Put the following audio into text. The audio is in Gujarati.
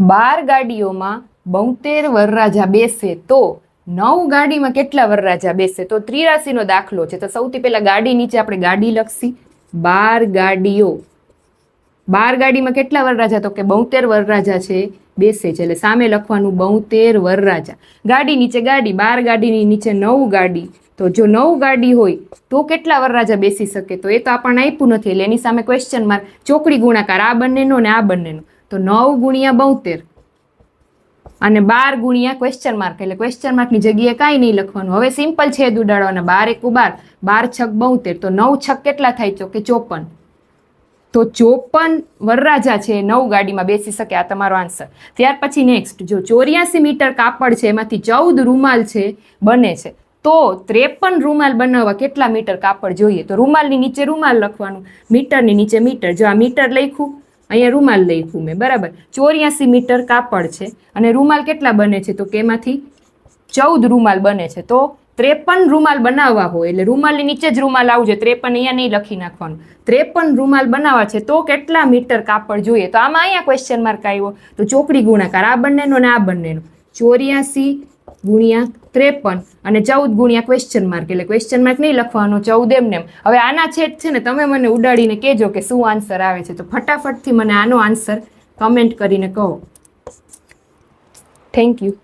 બાર ગાડીઓમાં બોતેર વરરાજા બેસે તો નવ ગાડીમાં કેટલા વરરાજા બેસે? તો ત્રિરાશીનો દાખલો છે. તો સૌથી પહેલા ગાડી નીચે આપણે ગાડી લખશી. બાર ગાડીઓ. બાર ગાડીમાં કેટલા વરરાજા? તો કે બોતેર વરરાજા છે, બેસે છે. એટલે સામે લખવાનું બોતેર વરરાજા. ગાડી નીચે ગાડી, બાર ગાડીની નીચે નવ ગાડી. તો જો નવ ગાડી હોય, તો કેટલા વરરાજા બેસી શકે? તો એ તો આપણને આપ્યું નથી. એટલે એની સામે ક્વેશ્ચન માર્ક ચોકડી ગુણાકાર, આ બંનેનો ને આ બંનેનો. તો નવ ગુણ્યા બોતેર. અને બાર ગુણ્યા ક્વેશ્ચન માર્ક એટલે ક્વેશ્ચન માર્કની જગ્યાએ કાંઈ નહીં લખવાનું. હવે સિમ્પલ છેદ ઉડાડવાના, બાર એકુ બાર. બાર છક બોતેર. તો નવ છક કેટલા થાય? છો કે ચોપન. તો ચોપન વરરાજા છે નવ ગાડીમાં બેસી શકે, આ તમારો આન્સર ત્યાર પછી નેક્સ્ટ જો ચોર્યાસી મીટર કાપડ છે, એમાંથી ચૌદ રૂમાલ છે, બને છે. તો ત્રેપન રૂમાલ બનાવવા કેટલા મીટર કાપડ જોઈએ? તો રૂમાલની નીચે રૂમાલ લખવાનું, મીટરની નીચે મીટર. જો આ મીટર લખ્યું અહીંયા રૂમાલ લખ્યું મેં, બરાબર. ચોર્યાસી મીટર કાપડ છે અને રૂમાલ કેટલા બને છે? તો કે એમાંથી ચૌદ રૂમાલ બને છે. તો ત્રેપન રૂમાલ બનાવવા હોય, એટલે રૂમાલની નીચે જ રૂમાલ આવજો, ત્રેપન અહીંયા નહીં લખી નાખવાનું. ત્રેપન રૂમાલ બનાવવા છે, તો કેટલા મીટર કાપડ જોઈએ? તો આમાં અહીંયા ક્વેશ્ચન માર્ક આવ્યો. તો ચોકડી ગુણાકાર, આ બંનેનો ને આ બંનેનો. ચોર્યાસી ગુણ્યા ત્રેપન અને ચૌદ ગુણ્યા ક્વેશ્ચન માર્ક એટલે ક્વેશ્ચન માર્ક નહીં લખવાનો, ચૌદ એમ હવે આના છેદ છે ને તમે મને ઉડાડીને કહેજો કે શું આન્સર આવે છે. તો ફટાફટથી મને આનો આન્સર કમેન્ટ કરીને કહો. Thank you